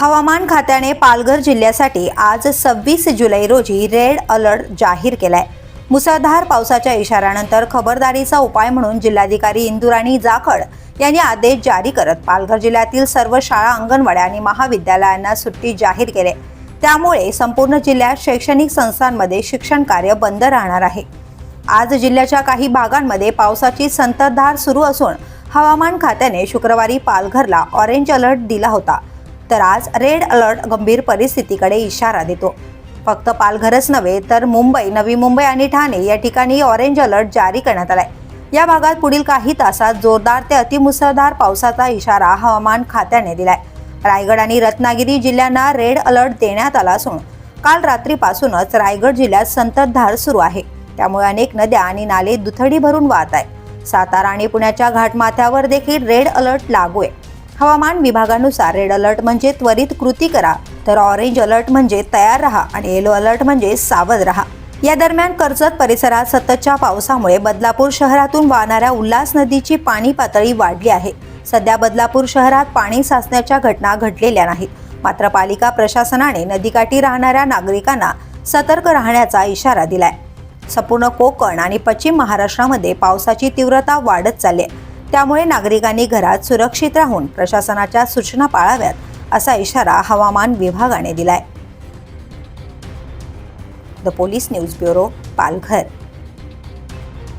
हवामान खात्याने पालघर जिल्ह्यासाठी आज सव्वीस जुलै रोजी रेड अलर्ट जाहीर केलाय. मुसळधार पावसाच्या इशाऱ्यानंतर खबरदारीचा उपाय म्हणून जिल्हाधिकारी इंदुराणी जाखड यांनी आदेश जारी करत पालघर जिल्ह्यातील सर्व शाळा अंगणवाड्या आणि महाविद्यालयांना सुट्टी जाहीर केली. त्यामुळे संपूर्ण जिल्ह्यात शैक्षणिक संस्थांमध्ये शिक्षण कार्य बंद राहणार आहे. आज जिल्ह्याच्या काही भागांमध्ये पावसाची संततधार सुरू असून हवामान खात्याने शुक्रवारी पालघरला ऑरेंज अलर्ट दिला होता. तर आज रेड अलर्ट गंभीर परिस्थितीकडे इशारा देतो. फक्त पालघरच नव्हे तर मुंबई नवी मुंबई आणि ठाणे या ठिकाणी ऑरेंज अलर्ट जारी करण्यात आलाय. या भागात पुढील काही तासात जोरदार ते अतिमुसळधार पावसाचा इशारा हवामान खात्याने दिलाय. रायगड आणि रत्नागिरी जिल्ह्यांना रेड अलर्ट देण्यात आला असून काल रात्रीपासूनच रायगड जिल्ह्यात संततधार सुरू आहे. त्यामुळे अनेक नद्या आणि नाले दुथडी भरून वाहत आहे सातारा आणि पुण्याच्या घाटमाथ्यावर देखील रेड अलर्ट लागू आहे. हवामान विभागानुसार रेड अलर्ट म्हणजे त्वरित कृती करा तर ऑरेंज अलर्ट म्हणजे तयार राहा आणि येलो अलर्ट म्हणजे सावध राहा. या दरम्यान कर्जत परिसरात सततच्या पावसामुळे बदलापूर शहरातून वाहणाऱ्या उल्हास नदीची पाणी पातळी वाढली आहे. सध्या बदलापूर शहरात पाणी साचण्याच्या घटना घडलेल्या नाहीत. मात्र पालिका प्रशासनाने नदीकाठी राहणाऱ्या नागरिकांना सतर्क राहण्याचा इशारा दिलाय. संपूर्ण कोकण आणि पश्चिम महाराष्ट्रामध्ये पावसाची तीव्रता वाढत चालली आहे. त्यामुळे नागरिकांनी घरात सुरक्षित राहून प्रशासनाच्या सूचना पाळाव्यात असा इशारा हवामान विभागाने दिलाय. The police news bureau Palghar.